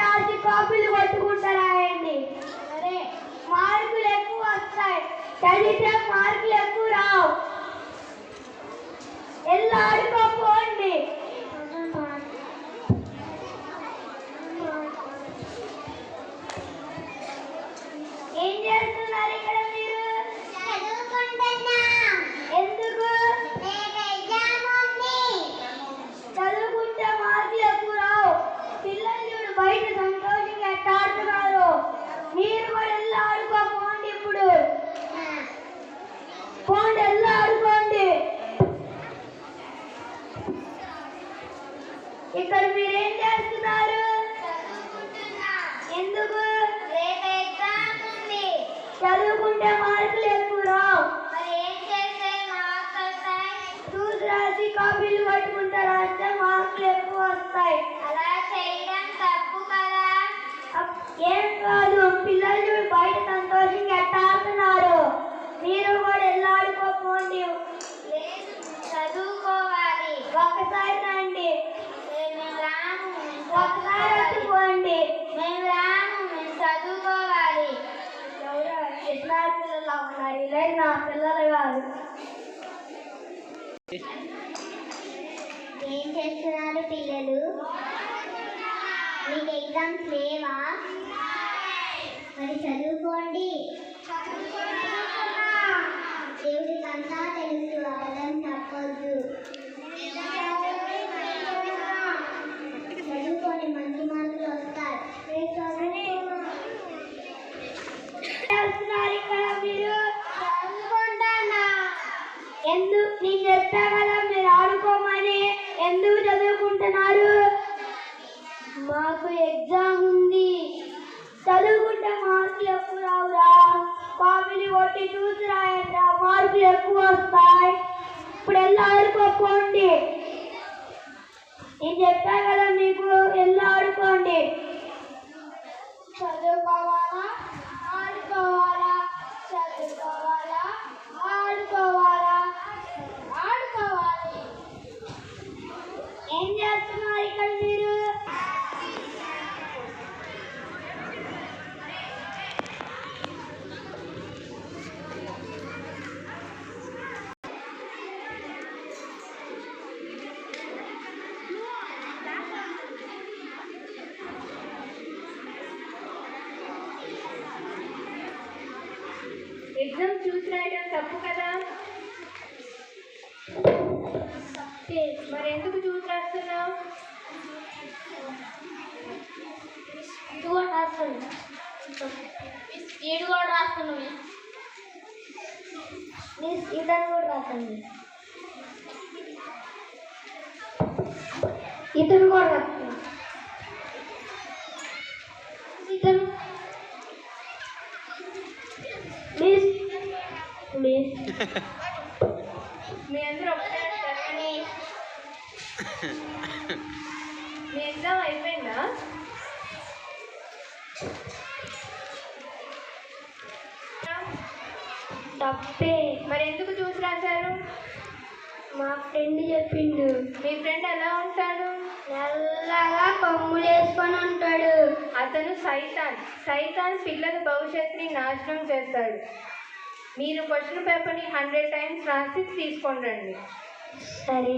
రాసి కాపీలు కొట్టుకుంటారాయండి మార్కులు ఎక్కువ వస్తాయి. చదివితే మార్కులు ఎక్కువ రావు. రాసి కాపీలు పట్టుకుంటారు అంటే మార్కులు ఎక్కువ వస్తాయి. అలా చేయడం తప్పు కదా. ఏం కాదు పిల్లలు బయట సంతోషంగా ఎట్ట ఆడుతున్నారు మీరు కూడా ఆడుకోపోండి లేదు చదువుకోవాలి. ఒకసారి రండి. మేము రాము మేము ఒకసారి వచ్చి చదువుకోవాలి. పోండి. మేము రాము మేము చదువుకోవాలి. చిన్న పిల్లలు ఉన్నారు. ఇలా నా పిల్లలు కాదు. ఏం చేస్తున్నారు పిల్లలు? మీకు ఎగ్జామ్స్ లేవా? మరి చదువుకోండి. దేవుడికంతా తెలుసు అబద్ధం చెప్పొద్దు చదువుకోండి మంచి మార్కులు వస్తాయి రేపు చదువుకో. చేస్తున్నారు ఇక్కడ మీరు చదువుకుంటానా ఎందుకు నేను చెప్పా కదా మీరు ఆడుకోమని ఎందుకు చదువుకుంటున్నారు మాకు ఎగ్జామ్ ఉంది చదువుకుంటే మార్కులు ఎక్కువ రావురా. కాపీలు కొట్టి చూసి రాయండిరా మార్కులు ఎక్కువ వస్తాయి. ఇప్పుడు వెళ్ళి ఆడుకోండి నేను చెప్పాను కదా మీకు వెళ్ళి ఆడుకోండి చదువుకోవాలా? ఆడుకోవాలా? చదువుకోవాలా? ఆడుకోవాలా ఆడుకోవాలి ఏం చేస్తున్నారు ఇక్కడ మీరు ఎగ్జామ్ చూసి రాయడం తప్పు కదా. మరి ఎందుకు చూసి రాస్తున్నావు? కూడా రాస్తున్నా స్పీడ్ కూడా రాస్తున్నావు ఇతను కూడా రాస్తుంది ఇతను కూడా రాస్తుంది ఇతను మిస్ మిస్ మీ అందరూ ఒకసారి జరగని మీ ఎగ్జామ్ అయిపోయిందా? తప్పే. మరి ఎందుకు చూసి రాశారు? మా ఫ్రెండ్ చెప్పిండు. మీ ఫ్రెండ్ ఎలా ఉంటాడు? నల్లగా కొమ్ములు వేసుకొని ఉంటాడు. అతను సైతాన్. సైతాన్ పిల్లల భవిష్యత్తుని నాశనం చేస్తాడు. మీరు క్వశ్చన్ పేపర్ని హండ్రెడ్ టైమ్స్ రాసి తీసుకొని రండి సరే.